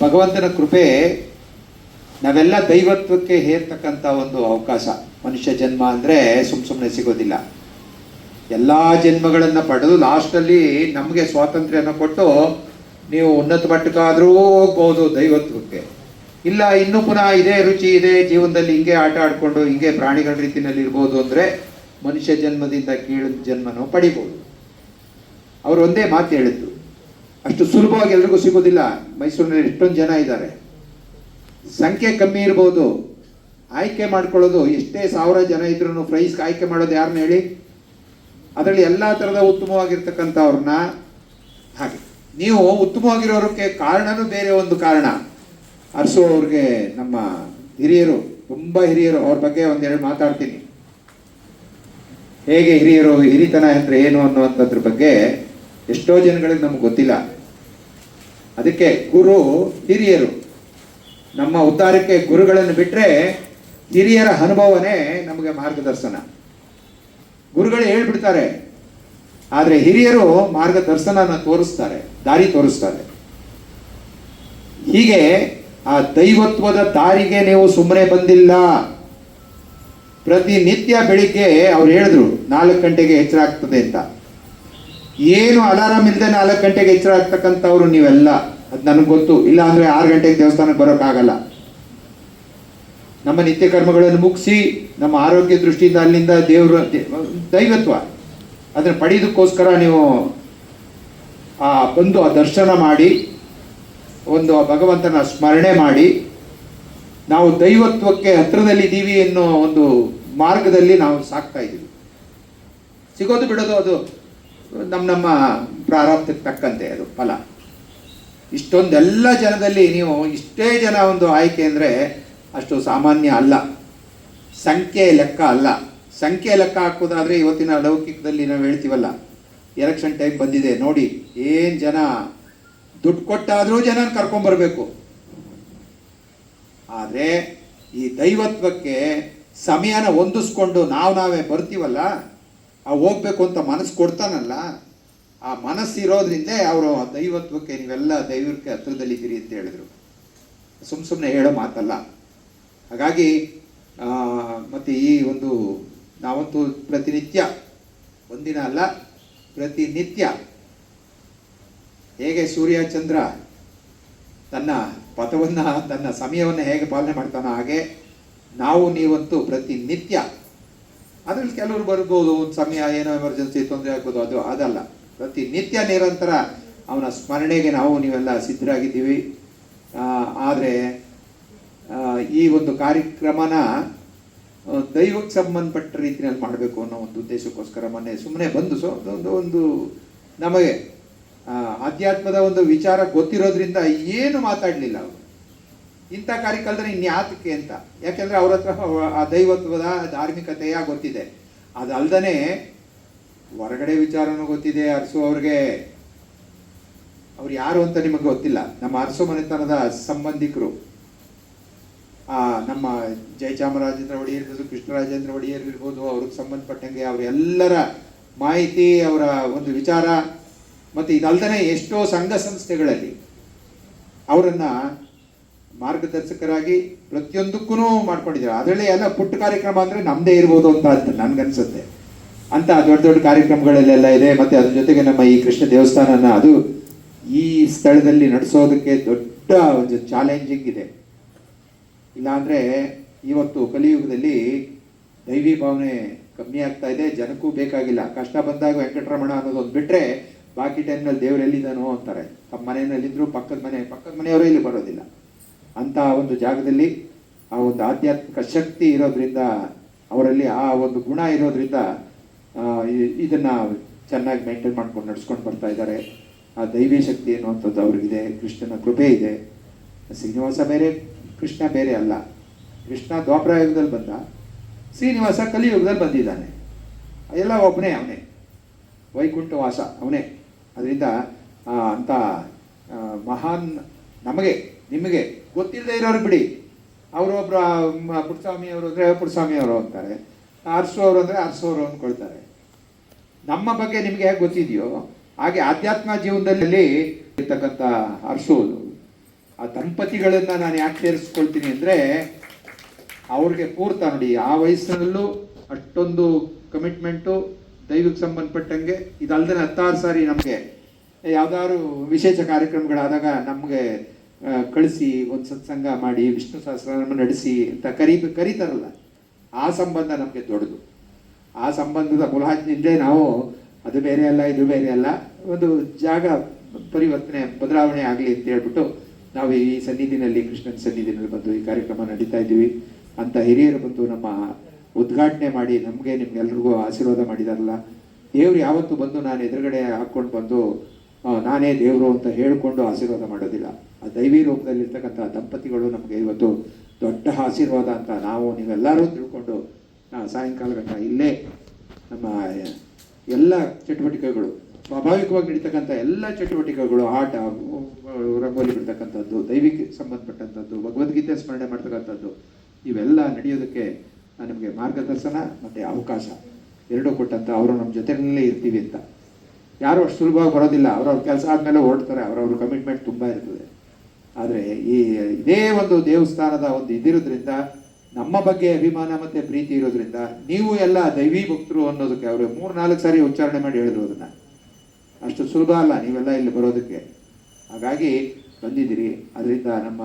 ಭಗವಂತನ ಕೃಪೆ ನಾವೆಲ್ಲ ದೈವತ್ವಕ್ಕೆ ಹೇರ್ತಕ್ಕಂಥ ಒಂದು ಅವಕಾಶ. ಮನುಷ್ಯ ಜನ್ಮ ಅಂದರೆ ಸುಮ್ ಸುಮ್ಮನೆ ಸಿಗೋದಿಲ್ಲ. ಎಲ್ಲ ಜನ್ಮಗಳನ್ನು ಪಡೆದು ಲಾಸ್ಟಲ್ಲಿ ನಮಗೆ ಸ್ವಾತಂತ್ರ್ಯನ ಕೊಟ್ಟು ನೀವು ಉನ್ನತ ಮಟ್ಟಕ್ಕಾದರೂ ಹೋಗ್ಬೋದು ದೈವತ್ವಕ್ಕೆ. ಇಲ್ಲ, ಇನ್ನೂ ಪುನಃ ಇದೇ ರುಚಿ, ಇದೆ ಜೀವನದಲ್ಲಿ ಹಿಂಗೆ ಆಟ ಆಡಿಕೊಂಡು ಹಿಂಗೆ ಪ್ರಾಣಿಗಳ ರೀತಿಯಲ್ಲಿ ಇರ್ಬೋದು ಅಂದರೆ ಮನುಷ್ಯ ಜನ್ಮದಿಂದ ಕೀಳು ಜನ್ಮನೂ ಪಡಿಬೋದು. ಅವರು ಒಂದೇ ಮಾತು ಹೇಳಿದ್ದು. ಅಷ್ಟು ಸುಲಭವಾಗಿ ಎಲ್ರಿಗೂ ಸಿಗೋದಿಲ್ಲ. ಮೈಸೂರಿನಲ್ಲಿ ಎಷ್ಟೊಂದು ಜನ ಇದ್ದಾರೆ. ಸಂಖ್ಯೆ ಕಮ್ಮಿ ಇರ್ಬೋದು. ಆಯ್ಕೆ ಮಾಡ್ಕೊಳ್ಳೋದು ಎಷ್ಟೇ ಸಾವಿರ ಜನ ಇದ್ರೂ ಪ್ರೈಸ್ಗೆ ಆಯ್ಕೆ ಮಾಡೋದು ಯಾರನ್ನ ಹೇಳಿ? ಅದರಲ್ಲಿ ಎಲ್ಲ ಥರದ ಉತ್ತಮವಾಗಿರ್ತಕ್ಕಂಥವ್ರನ್ನ ಹಾಗೆ. ನೀವು ಉತ್ತಮವಾಗಿರೋರಕ್ಕೆ ಕಾರಣನೂ ಬೇರೆ ಒಂದು ಕಾರಣ. ಅರಸು ಅವ್ರಿಗೆ ನಮ್ಮ ಹಿರಿಯರು, ತುಂಬ ಹಿರಿಯರು, ಅವ್ರ ಬಗ್ಗೆ ಒಂದೆರಡು ಮಾತಾಡ್ತೀನಿ. ಹೇಗೆ ಹಿರಿಯರು, ಹಿರಿತನ ಅಂದರೆ ಏನು ಅನ್ನುವಂಥದ್ರ ಬಗ್ಗೆ ಎಷ್ಟೋ ಜನಗಳಿಗೆ ನಮ್ಗೆ ಗೊತ್ತಿಲ್ಲ. ಅದಕ್ಕೆ ಗುರು, ಹಿರಿಯರು, ನಮ್ಮ ಉದ್ಧಾರಕ್ಕೆ ಗುರುಗಳನ್ನು ಬಿಟ್ಟರೆ ಹಿರಿಯರ ಅನುಭವನೇ ನಮಗೆ ಮಾರ್ಗದರ್ಶನ. ಗುರುಗಳು ಹೇಳ್ಬಿಡ್ತಾರೆ ಆದರೆ ಹಿರಿಯರು ಮಾರ್ಗದರ್ಶನನ ತೋರಿಸ್ತಾರೆ, ದಾರಿ ತೋರಿಸ್ತಾರೆ. ಹೀಗೆ ಆ ದೈವತ್ವದ ದಾರಿಗೆ ನೀವು ಸುಮ್ಮನೆ ಬಂದಿಲ್ಲ. ಪ್ರತಿನಿತ್ಯ ಬೆಳಿಗ್ಗೆ ಅವ್ರು ಹೇಳಿದ್ರು, ನಾಲ್ಕು ಗಂಟೆಗೆ ಎಚ್ಚರ ಆಗ್ತದೆ ಅಂತ. ಏನು ಅಲಾರಾಮ್ ಇಲ್ಲದೆ ನಾಲ್ಕು ಗಂಟೆಗೆ ಎಚ್ಚರ ಆಗ್ತಕ್ಕಂಥವ್ರು ನೀವೆಲ್ಲ, ಅದು ನನಗೆ ಗೊತ್ತು. ಇಲ್ಲ ಅಂದ್ರೆ ಆರು ಗಂಟೆಗೆ ದೇವಸ್ಥಾನಕ್ಕೆ ಬರೋಕ್ಕಾಗಲ್ಲ. ನಮ್ಮ ನಿತ್ಯ ಕರ್ಮಗಳನ್ನು ಮುಗಿಸಿ, ನಮ್ಮ ಆರೋಗ್ಯ ದೃಷ್ಟಿಯಿಂದ ಅಲ್ಲಿಂದ ದೇವರು ದೈವತ್ವ. ಅದನ್ನು ಪಡೆಯೋದಕ್ಕೋಸ್ಕರ ನೀವು ಆ ಬಂದು ಆ ದರ್ಶನ ಮಾಡಿ, ಒಂದು ಆ ಭಗವಂತನ ಸ್ಮರಣೆ ಮಾಡಿ, ನಾವು ದೈವತ್ವಕ್ಕೆ ಹತ್ರದಲ್ಲಿದ್ದೀವಿ ಅನ್ನೋ ಒಂದು ಮಾರ್ಗದಲ್ಲಿ ನಾವು ಸಾಕ್ತಾ ಇದ್ದೀವಿ. ಸಿಗೋದು ಬಿಡೋದು ಅದು ನಮ್ಮ ನಮ್ಮ ಪ್ರಾರಬ್ಧಕ್ಕೆ ತಕ್ಕಂತೆ ಅದು ಫಲ. ಇಷ್ಟೊಂದೆಲ್ಲ ಜನದಲ್ಲಿ ನೀವು ಇಷ್ಟೇ ಜನ ಒಂದು ಆಯ್ಕೆ ಅಂದರೆ ಅಷ್ಟು ಸಾಮಾನ್ಯ ಅಲ್ಲ. ಸಂಖ್ಯೆ ಲೆಕ್ಕ ಅಲ್ಲ. ಸಂಖ್ಯೆ ಲೆಕ್ಕ ಹಾಕೋದಾದರೆ ಇವತ್ತಿನ ಅಲೌಕಿಕದಲ್ಲಿ ನಾವು ಹೇಳ್ತೀವಲ್ಲ ಎಲೆಕ್ಷನ್ ಟೈಮ್ ಬಂದಿದೆ, ನೋಡಿ, ಏನು ಜನ ದುಡ್ಡು ಕೊಟ್ಟಾದರೂ ಜನ ಕರ್ಕೊಂಬರ್ಬೇಕು ಆದರೆ ಈ ದೈವತ್ವಕ್ಕೆ ಸಮಯನ ಹೊಂದಿಸ್ಕೊಂಡು ನಾವು ನಾವೇ ಬರ್ತೀವಲ್ಲ, ಆ ಹೋಗ್ಬೇಕು ಅಂತ ಮನಸ್ಸು ಕೊಡ್ತಾನಲ್ಲ, ಆ ಮನಸ್ಸಿರೋದ್ರಿಂದ ಅವರು ಆ ದೈವತ್ವಕ್ಕೆ ನೀವೆಲ್ಲ ದೈವಕ್ಕೆ ಹತ್ರದಲ್ಲಿದ್ದೀರಿ ಅಂತ ಹೇಳಿದರು. ಸುಮ್ಮ ಸುಮ್ಮನೆ ಹೇಳೋ ಮಾತಲ್ಲ. ಹಾಗಾಗಿ ಮತ್ತು ಮತ್ತೆ ಈ ಒಂದು ನಾವಂತೂ ಪ್ರತಿನಿತ್ಯ, ಒಂದಿನ ಅಲ್ಲ, ಪ್ರತಿನಿತ್ಯ. ಹೇಗೆ ಸೂರ್ಯ ಚಂದ್ರ ತನ್ನ ಪಥವನ್ನು, ತನ್ನ ಸಮಯವನ್ನು ಹೇಗೆ ಪಾಲನೆ ಮಾಡ್ತಾನೋ ಹಾಗೆ, ನಾವು ನೀವಂತೂ ಪ್ರತಿನಿತ್ಯ. ಅದ್ರಲ್ಲಿ ಕೆಲವರು ಬರ್ಬೋದು, ಒಂದು ಸಮಯ ಏನೋ ಎಮರ್ಜೆನ್ಸಿ ತೊಂದರೆ ಆಗ್ಬೋದು, ಅದು ಅದಲ್ಲ. ಪ್ರತಿನಿತ್ಯ ನಿರಂತರ ಅವನ ಸ್ಮರಣೆಗೆ ನಾವು ನೀವೆಲ್ಲ ಸಿದ್ಧರಾಗಿದ್ದೀವಿ. ಆದರೆ ಈ ಒಂದು ಕಾರ್ಯಕ್ರಮನ ದೈವಕ್ಕೆ ಸಂಬಂಧಪಟ್ಟ ರೀತಿಯಲ್ಲಿ ಮಾಡಬೇಕು ಅನ್ನೋ ಒಂದು ಉದ್ದೇಶಕ್ಕೋಸ್ಕರ ಮೊನ್ನೆ ಸುಮ್ಮನೆ ಬಂದು ಸೊ ಅದೊಂದು ಒಂದು ನಮಗೆ ಆಧ್ಯಾತ್ಮದ ಒಂದು ವಿಚಾರ ಗೊತ್ತಿರೋದ್ರಿಂದ ಏನು ಮಾತಾಡಲಿಲ್ಲ ಅವರು. ಇಂಥ ಕಾರ್ಯಕಾಲದಲ್ಲಿ ಇನ್ಯಾತಕ್ಕೆ ಅಂತ. ಯಾಕೆಂದರೆ ಅವ್ರ ಹತ್ರ ಆ ದೈವತ್ವದ ಧಾರ್ಮಿಕತೆಯ ಗೊತ್ತಿದೆ. ಅದಲ್ದನೆ ಹೊರಗಡೆ ವಿಚಾರನೂ ಗೊತ್ತಿದೆ, ಅರಸು ಅವ್ರಿಗೆ. ಅವ್ರು ಯಾರು ಅಂತ ನಿಮಗೆ ಗೊತ್ತಿಲ್ಲ. ನಮ್ಮ ಅರಸು ಮನೆತನದ ಸಂಬಂಧಿಕರು. ನಮ್ಮ ಜಯಚಾಮರಾಜೇಂದ್ರ ಒಡೆಯರ್ ಇರ್ಬೋದು ಕೃಷ್ಣರಾಜೇಂದ್ರ ಒಡೆಯರ್ ಇರ್ಬೋದು ಅವ್ರಿಗೆ ಸಂಬಂಧಪಟ್ಟಂಗೆ ಅವರೆಲ್ಲರ ಮಾಹಿತಿ, ಅವರ ಒಂದು ವಿಚಾರ, ಮತ್ತು ಇದಲ್ದನೆ ಎಷ್ಟೋ ಸಂಘ ಸಂಸ್ಥೆಗಳಲ್ಲಿ ಅವರನ್ನ ಮಾರ್ಗದರ್ಶಕರಾಗಿ ಪ್ರತಿಯೊಂದಕ್ಕೂ ಮಾಡ್ಕೊಂಡಿದ್ದಾರೆ. ಅದರಲ್ಲಿ ಎಲ್ಲ ಪುಟ್ಟ ಕಾರ್ಯಕ್ರಮ ಅಂದರೆ ನಮ್ಮದೇ ಇರ್ಬೋದು ಅಂತ ಅಂತ ನನಗನ್ಸುತ್ತೆ. ಅಂತ ದೊಡ್ಡ ದೊಡ್ಡ ಕಾರ್ಯಕ್ರಮಗಳಲ್ಲೆಲ್ಲ ಇದೆ. ಮತ್ತು ಅದ್ರ ಜೊತೆಗೆ ನಮ್ಮ ಈ ಕೃಷ್ಣ ದೇವಸ್ಥಾನನ ಅದು ಈ ಸ್ಥಳದಲ್ಲಿ ನಡೆಸೋದಕ್ಕೆ ದೊಡ್ಡ ಒಂದು ಚಾಲೆಂಜಿಂಗ್ ಇದೆ. ಇಲ್ಲಾಂದ್ರೆ ಇವತ್ತು ಕಲಿಯುಗದಲ್ಲಿ ದೈವಿ ಭಾವನೆ ಕಮ್ಮಿ ಆಗ್ತಾ ಇದೆ, ಜನಕ್ಕೂ ಬೇಕಾಗಿಲ್ಲ. ಕಷ್ಟ ಬಂದಾಗ ವೆಂಕಟರಮಣ ಅನ್ನೋದೊಂದು ಬಿಟ್ಟರೆ ಬಾಕಿ ಟೈಮ್ನಲ್ಲಿ ದೇವ್ರು ಎಲ್ಲಿದ್ದಾನೋ ಅಂತಾರೆ. ತಮ್ಮ ಮನೆಯಲ್ಲಿದ್ದರೂ ಪಕ್ಕದ ಮನೆ, ಪಕ್ಕದ ಮನೆಯವರೇ ಇಲ್ಲಿ ಬರೋದಿಲ್ಲ. ಅಂತ ಒಂದು ಜಾಗದಲ್ಲಿ ಆ ಒಂದು ಆಧ್ಯಾತ್ಮಿಕ ಶಕ್ತಿ ಇರೋದ್ರಿಂದ, ಅವರಲ್ಲಿ ಆ ಒಂದು ಗುಣ ಇರೋದ್ರಿಂದ ಇದನ್ನು ಇದನ್ನ ಚೆನ್ನಾಗಿ ಮೇಂಟೈನ್ ಮಾಡ್ಕೊಂಡು ನಡ್ಸ್ಕೊಂಡು ಬರ್ತಾ ಇದ್ದಾರೆ. ಆ ದೈವಿ ಶಕ್ತಿ ಅನ್ನುವಂಥದ್ದು ಅವ್ರಿಗಿದೆ, ಕೃಷ್ಣನ ಕೃಪೆ ಇದೆ. ಶ್ರೀನಿವಾಸ ಬೇರೆ ಕೃಷ್ಣ ಬೇರೆ ಅಲ್ಲ. ಕೃಷ್ಣ ದ್ವಾಪರ ಯುಗದಲ್ಲಿ ಬಂದ, ಶ್ರೀನಿವಾಸ ಕಲಿಯುಗದಲ್ಲಿ ಬಂದಿದ್ದಾನೆ. ಎಲ್ಲ ಒಬ್ಬನೇ ಅವನೇ. ವೈಕುಂಠವಾಸ ಅವನೇ. ಅದರಿಂದ ಅಂಥ ಮಹಾನ್, ನಮಗೆ, ನಿಮಗೆ ಗೊತ್ತಿಲ್ಲದೆ ಇರೋರು ಬಿಡಿ. ಅವರೊಬ್ಬರು ಪುಟ್ಸ್ವಾಮಿಯವರು ಅಂದರೆ ಪುಟ್ಸ್ವಾಮಿಯವರು ಅಂತಾರೆ. ಅರ್ಸೋರು ಅಂದರೆ ಅರ್ಸೋರು ಅಂದ್ಕೊಳ್ತಾರೆ ನಮ್ಮ ಬಗ್ಗೆ ನಿಮಗೆ ಹೇಗೆ ಗೊತ್ತಿದೆಯೋ, ಹಾಗೆ ಆಧ್ಯಾತ್ಮ ಜೀವನದಲ್ಲಿ ಇರ್ತಕ್ಕಂಥ ಅರಸು ಆ ದಂಪತಿಗಳನ್ನ ನಾನು ಯಾಕೆ ಸೇರಿಸ್ಕೊಳ್ತೀನಿ ಅಂದರೆ ಅವ್ರಿಗೆ ಪೂರ್ತ ನೋಡಿ, ಆ ವಯಸ್ಸಿನಲ್ಲೂ ಅಷ್ಟೊಂದು ಕಮಿಟ್ಮೆಂಟು ದೈವಕ್ಕೆ ಸಂಬಂಧಪಟ್ಟಂಗೆ ಇದಲ್ದೇ ಹತ್ತಾರು ಸಾರಿ ನಮಗೆ ಯಾವ್ದಾದ್ರು ವಿಶೇಷ ಕಾರ್ಯಕ್ರಮಗಳಾದಾಗ ನಮಗೆ ಕಳಿಸಿ, ಒಂದು ಸತ್ಸಂಗ ಮಾಡಿ, ವಿಷ್ಣು ಸಹಸ್ರನಾಮ ನಡೆಸಿ ಅಂತ ಕರಿ, ಕರೀತಾರಲ್ಲ, ಆ ಸಂಬಂಧ ನಮಗೆ ದೊಡ್ಡದು. ಆ ಸಂಬಂಧದ ಮುಲಾಜಿನಿಂದ ನಾವು, ಅದು ಬೇರೆ ಅಲ್ಲ, ಇದು ಬೇರೆ ಅಲ್ಲ, ಒಂದು ಜಾಗ ಪರಿವರ್ತನೆ, ಬದಲಾವಣೆ ಆಗಲಿ ಅಂತ ಹೇಳ್ಬಿಟ್ಟು ನಾವು ಈ ಸನ್ನಿಧಿನಲ್ಲಿ, ಕೃಷ್ಣನ ಸನ್ನಿಧಿನಲ್ಲಿ ಬಂದು ಈ ಕಾರ್ಯಕ್ರಮ ನಡೀತಾ ಇದ್ದೀವಿ. ಅಂತ ಹಿರಿಯರು ಬಂದು ನಮ್ಮ ಉದ್ಘಾಟನೆ ಮಾಡಿ, ನಮಗೆ ನಿಮ್ಗೆಲ್ರಿಗೂ ಆಶೀರ್ವಾದ ಮಾಡಿದಾರಲ್ಲ. ದೇವ್ರು ಯಾವತ್ತು ಬಂದು ನಾನು ಎದುರುಗಡೆ ಹಾಕ್ಕೊಂಡು ಬಂದು ನಾನೇ ದೇವರು ಅಂತ ಹೇಳಿಕೊಂಡು ಆಶೀರ್ವಾದ ಮಾಡೋದಿಲ್ಲ. ಆ ದೈವಿ ರೂಪದಲ್ಲಿರ್ತಕ್ಕಂಥ ದಂಪತಿಗಳು ನಮಗೆ ಇವತ್ತು ದೊಡ್ಡ ಆಶೀರ್ವಾದ ಅಂತ ನಾವು ನೀವೆಲ್ಲರೂ ತಿಳ್ಕೊಂಡು ಸಾಯಂಕಾಲ ಗಂಟ ಇಲ್ಲೇ ನಮ್ಮ ಎಲ್ಲ ಚಟುವಟಿಕೆಗಳು ಸ್ವಾಭಾವಿಕವಾಗಿ ನಡೀತಕ್ಕಂಥ ಎಲ್ಲ ಚಟುವಟಿಕೆಗಳು, ಆಟ, ರಂಗೋಲಿ ಬಿಡ್ತಕ್ಕಂಥದ್ದು, ದೈವಿಕ ಸಂಬಂಧಪಟ್ಟಂಥದ್ದು, ಭಗವದ್ಗೀತೆ ಸ್ಮರಣೆ ಮಾಡ್ತಕ್ಕಂಥದ್ದು, ಇವೆಲ್ಲ ನಡೆಯೋದಕ್ಕೆ ನಮಗೆ ಮಾರ್ಗದರ್ಶನ ಮತ್ತು ಅವಕಾಶ. ಎರಡೂ ಕೊಟ್ಟಂತ ಅವರು ನಮ್ಮ ಜೊತೆಯಲ್ಲೇ ಇರ್ತೀವಿ ಅಂತ. ಯಾರು ಅಷ್ಟು ಸುಲಭವಾಗಿ ಬರೋದಿಲ್ಲ. ಅವ್ರವ್ರ ಕೆಲಸ ಆದಮೇಲೆ ಓಡ್ತಾರೆ. ಅವರವ್ರ ಕಮಿಟ್ಮೆಂಟ್ ತುಂಬ ಇರ್ತದೆ. ಆದರೆ ಈ ಇದೇ ಒಂದು ದೇವಸ್ಥಾನದ ಒಂದು ಇದಿರೋದ್ರಿಂದ, ನಮ್ಮ ಬಗ್ಗೆ ಅಭಿಮಾನ ಮತ್ತು ಪ್ರೀತಿ ಇರೋದ್ರಿಂದ, ನೀವು ಎಲ್ಲ ದೈವಿ ಭಕ್ತರು ಅನ್ನೋದಕ್ಕೆ ಅವರು ಮೂರು ನಾಲ್ಕು ಸಾರಿ ಉಚ್ಚಾರಣೆ ಮಾಡಿ ಹೇಳಿದ್ರು ಅದನ್ನು. ಅಷ್ಟು ಸುಲಭ ಅಲ್ಲ, ನೀವೆಲ್ಲ ಇಲ್ಲಿ ಬರೋದಕ್ಕೆ. ಹಾಗಾಗಿ ಬಂದಿದ್ದೀರಿ. ಅದರಿಂದ ನಮ್ಮ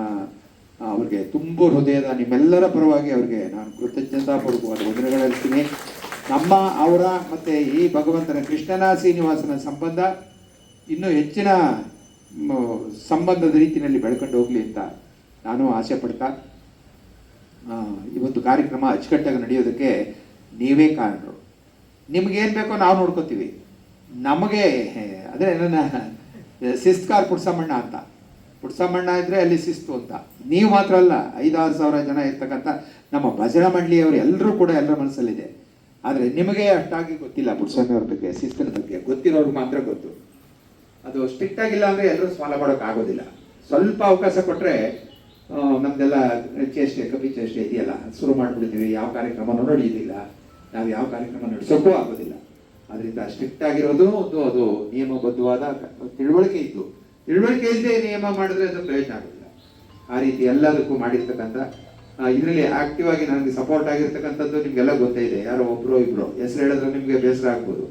ಅವ್ರಿಗೆ ತುಂಬ ಹೃದಯದ ನಿಮ್ಮೆಲ್ಲರ ಪರವಾಗಿ ಅವ್ರಿಗೆ ನಾನು ಕೃತಜ್ಞತಾಪೂರ್ವಕವಾದ ವಂದನೆಗಳಿರ್ತೀನಿ ನಮ್ಮ ಅವರ ಮತ್ತು ಈ ಭಗವಂತನ ಕೃಷ್ಣನ ಶ್ರೀನಿವಾಸನ ಸಂಬಂಧ ಇನ್ನೂ ಹೆಚ್ಚಿನ ಸಂಬಂಧದ ರೀತಿಯಲ್ಲಿ ಬೆಳ್ಕೊಂಡು ಹೋಗಲಿ ಅಂತ ನಾನು ಆಸೆ ಪಡ್ತಾ ಇವತ್ತು ಕಾರ್ಯಕ್ರಮ ಅಚ್ಚುಕಟ್ಟಾಗಿ ನಡೆಯೋದಕ್ಕೆ ನೀವೇ ಕಾರಣರು. ನಿಮಗೇನು ಬೇಕೋ ನಾವು ನೋಡ್ಕೋತೀವಿ. ನಮಗೆ ಅದೇ ನನ್ನ ಶಿಸ್ತುಕಾರ್ ಪುಡ್ಸಮ್ಮಣ್ಣ ಅಂತ. ಪುಡ್ಸಮ್ಮಣ್ಣ ಇದ್ರೆ ಅಲ್ಲಿ ಶಿಸ್ತು ಅಂತ. ನೀವು ಮಾತ್ರ ಅಲ್ಲ, ಐದಾರು ಸಾವಿರ ಜನ ಇರ್ತಕ್ಕಂಥ ನಮ್ಮ ಭಜನಾ ಮಂಡಳಿಯವರು ಎಲ್ಲರೂ ಕೂಡ ಎಲ್ಲರ ಮನಸ್ಸಲ್ಲಿದೆ. ಆದರೆ ನಿಮಗೆ ಅಷ್ಟಾಗಿ ಗೊತ್ತಿಲ್ಲ ಪುಟ್ಸಮ್ಮವ್ರ ಬಗ್ಗೆ, ಶಿಸ್ತಿನ ಬಗ್ಗೆ. ಗೊತ್ತಿರೋರು ಮಾತ್ರ ಗೊತ್ತು. ಅದು ಸ್ಟ್ರಿಕ್ಟ್ ಆಗಿಲ್ಲ ಅಂದರೆ ಎಲ್ಲರೂ ಸ್ವಾಲ ಮಾಡೋಕ್ಕಾಗೋದಿಲ್ಲ ಸ್ವಲ್ಪ ಅವಕಾಶ ಕೊಟ್ಟರೆ ನಮ್ದೆಲ್ಲ ಚೇಷ್ಟೆ, ಕಪಿ ಚೇಷ್ಟೆ ಇದೆಯಲ್ಲ. ಶುರು ಮಾಡಿಬಿಡ್ತೀವಿ ಯಾವ ಕಾರ್ಯಕ್ರಮ ನಡೆಯೋದಿಲ್ಲ. ನಾವು ಯಾವ ಕಾರ್ಯಕ್ರಮ ನಡೆಸೋಕ್ಕೂ ಆಗೋದಿಲ್ಲ. ಅದರಿಂದ ಸ್ಟ್ರಿಕ್ಟ್ ಆಗಿರೋದು ಒಂದು ಅದು ನಿಯಮಬದ್ಧವಾದ ತಿಳುವಳಿಕೆ ಇತ್ತು. ತಿಳುವಳಿಕೆ ಇಲ್ಲದೆ ನಿಯಮ ಮಾಡಿದ್ರೆ ಅದು ಪ್ರಯೋಜನ ಆಗೋದಿಲ್ಲ. ಆ ರೀತಿ ಎಲ್ಲದಕ್ಕೂ ಮಾಡಿರ್ತಕ್ಕಂಥ ಇದರಲ್ಲಿ ಆಕ್ಟಿವ್ ಆಗಿ ನನಗೆ ಸಪೋರ್ಟ್ ಆಗಿರ್ತಕ್ಕಂಥದ್ದು ನಿಮ್ಗೆಲ್ಲ ಗೊತ್ತೇ ಇದೆ. ಯಾರೋ ಒಬ್ರು ಇಬ್ರು ಹೆಸರು ಹೇಳಿದ್ರೆ ನಿಮ್ಗೆ ಬೇಸರ ಆಗ್ಬೋದು.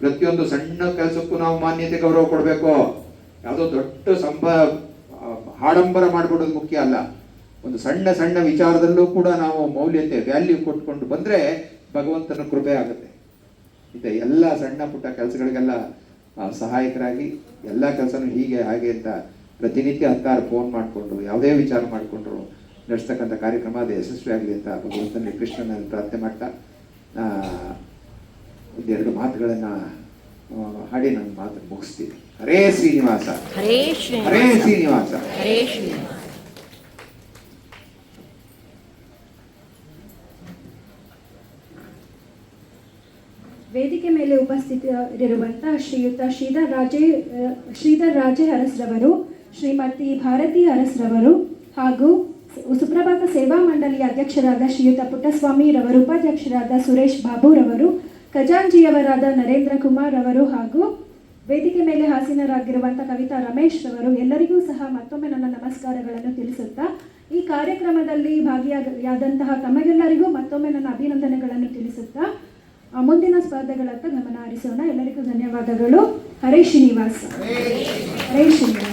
ಪ್ರತಿಯೊಂದು ಸಣ್ಣ ಕೆಲಸಕ್ಕೂ ನಾವು ಮಾನ್ಯತೆ ಗೌರವ ಕೊಡಬೇಕು. ಯಾವುದೋ ದೊಡ್ಡ ಸಂಭ ಆಡಂಬರ ಮಾಡ್ಬಿಡೋದು ಮುಖ್ಯ ಅಲ್ಲ. ಒಂದು ಸಣ್ಣ ಸಣ್ಣ ವಿಚಾರದಲ್ಲೂ ಕೂಡ ನಾವು ಮೌಲ್ಯತೆ ವ್ಯಾಲ್ಯೂ ಕೊಟ್ಕೊಂಡು ಬಂದರೆ ಭಗವಂತನ ಕೃಪೆ ಆಗುತ್ತೆ. ಇದೆ ಎಲ್ಲ ಸಣ್ಣ ಪುಟ್ಟ ಕೆಲಸಗಳಿಗೆಲ್ಲ ಸಹಾಯಕರಾಗಿ ಎಲ್ಲ ಕೆಲಸನೂ ಹೀಗೆ ಹಾಗೆ ಅಂತ ಪ್ರತಿನಿತ್ಯ ಹತ್ತಾರು ಫೋನ್ ಮಾಡಿಕೊಂಡು ಯಾವುದೇ ವಿಚಾರ ಮಾಡಿಕೊಂಡ್ರು ನಡೆಸ್ತಕ್ಕಂಥ ಕಾರ್ಯಕ್ರಮ ಅದು ಯಶಸ್ವಿ ಆಗಲಿ ಅಂತ ಭಗವಂತನಲ್ಲಿ ಕೃಷ್ಣನಲ್ಲಿ ಪ್ರಾರ್ಥನೆ ಮಾಡ್ತಾ ಒಂದೆರಡು ಮಾತುಗಳನ್ನ ಹಾಡಿ ನನ್ನ ಮಾತು ಮುಗಿಸ್ತೀನಿ. ಹರೇ ಶ್ರೀನಿವಾಸ. ಹರೇ ಶ್ರೀ ಹರೇ ಶ್ರೀನಿವಾಸ. ಹರೇ ಶ್ರೀನಿವಾಸ. ಮೇಲೆ ಉಪಸ್ಥಿತರಿರುವಂತಹ ಶ್ರೀಯುತ ಶ್ರೀಧರ್ ರಾಜೇ ಶ್ರೀಧರ್ ರಾಜೇ ಅರಸ್ರವರು, ಶ್ರೀಮತಿ ಭಾರತಿ ಅರಸ್ರವರು ಹಾಗೂ ಸುಪ್ರಭಾತ ಸೇವಾ ಮಂಡಳಿಯ ಅಧ್ಯಕ್ಷರಾದ ಶ್ರೀಯುತ ಪುಟ್ಟಸ್ವಾಮಿ ರವರು, ಉಪಾಧ್ಯಕ್ಷರಾದ ಸುರೇಶ್ ಬಾಬುರವರು ಖಜಾಂಜಿಯವರಾದ ನರೇಂದ್ರ ಕುಮಾರ್ ಅವರು ಹಾಗೂ ವೇದಿಕೆ ಮೇಲೆ ಹಾಸೀನರಾಗಿರುವಂಥ ಕವಿತಾ ರಮೇಶ್ ರವರು ಎಲ್ಲರಿಗೂ ಸಹ ಮತ್ತೊಮ್ಮೆ ನನ್ನ ನಮಸ್ಕಾರಗಳನ್ನು ತಿಳಿಸುತ್ತಾ, ಈ ಕಾರ್ಯಕ್ರಮದಲ್ಲಿ ಭಾಗಿಯಾದಂತಹ ತಮಗೆಲ್ಲರಿಗೂ ಮತ್ತೊಮ್ಮೆ ನನ್ನ ಅಭಿನಂದನೆಗಳನ್ನು ತಿಳಿಸುತ್ತಾ ಮುಂದಿನ ಸ್ಪರ್ಧೆಗಳತ್ತ ಗಮನ ಹರಿಸೋಣ. ಎಲ್ಲರಿಗೂ ಧನ್ಯವಾದಗಳು. ಹರೇಶ್ ಶ್ರೀನಿವಾಸ್. ಹರೇಶ್ ಶ್ರೀನಿವಾಸ್.